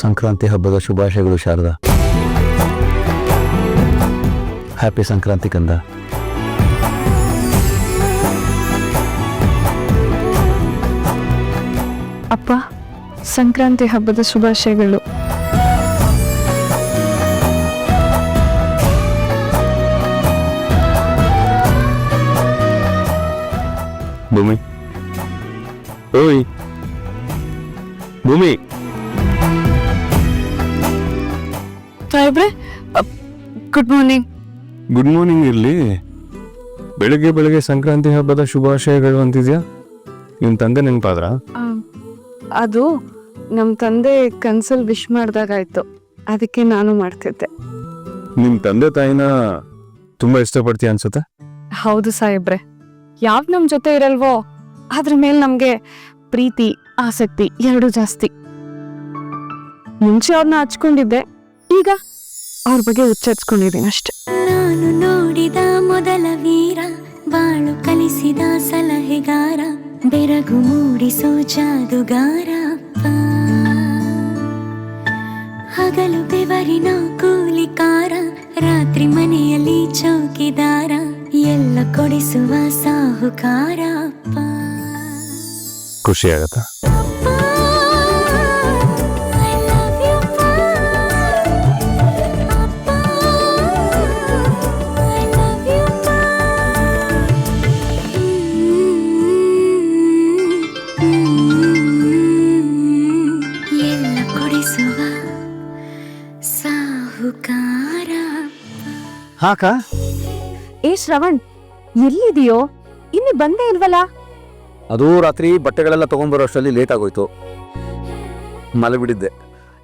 ಸಂಕ್ರಾಂತಿ ಹಬ್ಬದ ಶುಭಾಶಯಗಳು ಶಾರದಾ. ಹ್ಯಾಪಿ ಸಂಕ್ರಾಂತಿ ಕಂದ. ಅಪ್ಪ ಸಂಕ್ರಾಂತಿ ಹಬ್ಬದ ಶುಭಾಶಯಗಳು. ಭೂಮಿ. ಓಯ್. ಭೂಮಿ. ಸಾಹೇಬ್ರೆ ಗುಡ್ ಮಾರ್ನಿಂಗ್ ಗುಡ್ ಮಾರ್ನಿಂಗ್ ಇರ್ಲಿ. ಬೆಳಗ್ಗೆ ಬೆಳಗ್ಗೆ ಸಂಕ್ರಾಂತಿ ಹಬ್ಬದ ಶುಭಾಶಯಗಳು ಅಂತಿದ್ಯಾ? ನಿಮ್ ತಂದೆ ನೆನಪಾದ್ರ? ಅದು ನಮ್ಮ ತಂದೆ ಕನ್ಸಲ್ ವಿಶ್ ಮಾಡ್ದಾಗಾಯ್ತು. ಅದಕ್ಕೆ ನಾನು ಮಾಡ್ತಿದ್ದೆ. ನಿಮ್ ತಂದೆ ತಾಯಿನ ತುಂಬಾ ಇಷ್ಟಪಡ್ತೀಯ ಅನ್ಸುತ್ತೆ? ಹೌದು ಸಾಹೇಬ್ರೆ. ಯಾವ್ ನಮ್ ಜೊತೆ ಇರಲ್ವೋ ಅದ್ರ ಮೇಲೆ ನಮ್ಗೆ ಪ್ರೀತಿ ಆಸಕ್ತಿ ಎರಡು ಜಾಸ್ತಿ. ಮುಂಚೆ ಅವ್ರನ್ನ ಹಚ್ಕೊಂಡಿದ್ದೆ. ಈಗ ಅವ್ರ ಬಗ್ಗೆ ಅಷ್ಟೆ. ನಾನು ನೋಡಿದ ಮೊದಲ ವೀರ ಬಾಳು ಕಲಿಸಿದ ಸಲಹೆಗಾರ ಬೆರಗು ಮೂಡಿಸೋ ಜಾದುಗಾರ ಅಪ್ಪ. ಹಗಲು ಬೆವರಿನ ಕೂಲಿಕಾರ ರಾತ್ರಿ ಮನೆಯಲ್ಲಿ ಚೌಕಿದಾರ ಎಲ್ಲ ಕೊಡಿಸುವ ಸಾಹುಕಾರ ಅಪ್ಪ. ಖುಷಿ ಆಗತ್ತಾ? ಹಾಕ. ಏ ಶ್ರವಣ್ ಎಲ್ಲಿದೆಯೋ ಇನ್ನು ಬಂದೇ ಇಲ್ವಲ್ಲ? ಅದು ರಾತ್ರಿ ಬಟ್ಟೆಗಳೆಲ್ಲ ತಗೊಂಡ್ಬರೋ ಅಷ್ಟರಲ್ಲಿ ಲೇಟ್ ಆಗೋಯ್ತು. ಮಲಗಿಬಿಟ್ಟಿದ್ದೆ.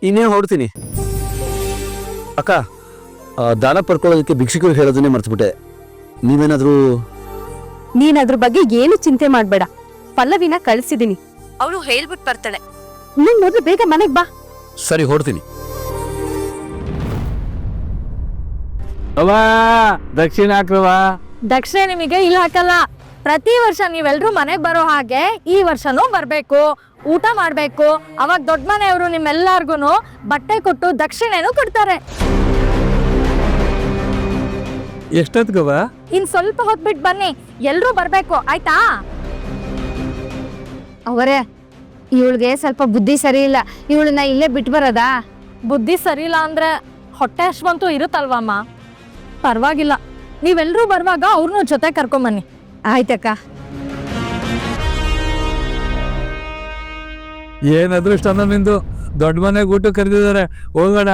ಇನ್ನೇ ಹೊರಡ್ತೀನಿ? ಅಕ್ಕ ಆ, ದಾನ ಪಡ್ಕೊಳ್ಳೋದಕ್ಕೆ ಭಿಕ್ಷುಕರು ಹೇಳೋದನ್ನೇ ಮರ್ತ್ಬಿಟ್ಟೆ. ನೀವೇನಾದರೂ ನೀನ್ ಅದ್ರ ಬಗ್ಗೆ ಏನು ಚಿಂತೆ ಮಾಡ್ಬೇಡ. ಪಲ್ಲವಿನ ಕಳ್ಸಿದೀನಿ. ಅವಳು ಹೇಳ್ಬಿಟ್ ಬರ್ತಾಳೆ. ನೀನ್ ಮೊದ್ಲು ಬೇಗ ಮನೆಗ್ ಬಾ. ಸರಿ ಹೊರಡ್ತೀನಿ. ದಕ್ಷಿಣ ಹಾಕ್ರವ ದಕ್ಷಿಣ ನಿಮಗೆ ಇಲ್ಲಿ ಹಾಕಲ್ಲ. ಪ್ರತಿ ವರ್ಷ ನೀವೆಲ್ರೂ ಮನೆಗೆ ಬರೋ ಹಾಗೆ ಈ ವರ್ಷನೂ ಬರಬೇಕು ಊಟ ಮಾಡಬೇಕು. ಅವಾಗ ದೊಡ್ಡ ಮನೆಯವರು ನಿಮ್ಮೆಲ್ಲರಿಗೂ ಬಟ್ಟೆ ಕೊಟ್ಟು ದಕ್ಷಿಣೆನೂ ಕೊಡ್ತಾರೆ. ಎಷ್ಟೊತ್ಗವ ಇನ್ ಸ್ವಲ್ಪ ಹೊತ್ಬಿಟ್ಟು ಬನ್ನಿ ಎಲ್ಲರೂ ಬರಬೇಕು ಆಯ್ತಾ? ಅವರೇ ಇವಳಿಗೆ ಸ್ವಲ್ಪ ಬುದ್ಧಿ ಸರಿ ಇಲ್ಲ. ಇವಳನ್ನ ಇಲ್ಲೇ ಬಿಟ್ಟು ಬರೋದಾ? ಬುದ್ಧಿ ಸರಿಯಿಲ್ಲ ಅಂದ್ರೆ ಹೊಟ್ಟೆ ಅಶ್ವಂತೂ ಇರುತ್ತಲ್ವಮ್ಮ? ಪರವಾಗಿಲ್ಲ. ನೀವೆಲ್ಲರೂ ಬರುವಾಗ ಅವ್ರನ್ನೂ ಜೊತೆ ಕರ್ಕೊಂಬನ್ನಿ. ಆಯ್ತಕ್ಕ. ಏನ್ ಅದೃಷ್ಟ ನಿಂದು. ದೊಡ್ಡ ಮನೆಗೆ ಊಟ ಕರೆದಿದ್ದಾರೆ. ಹೋಗೋಣ.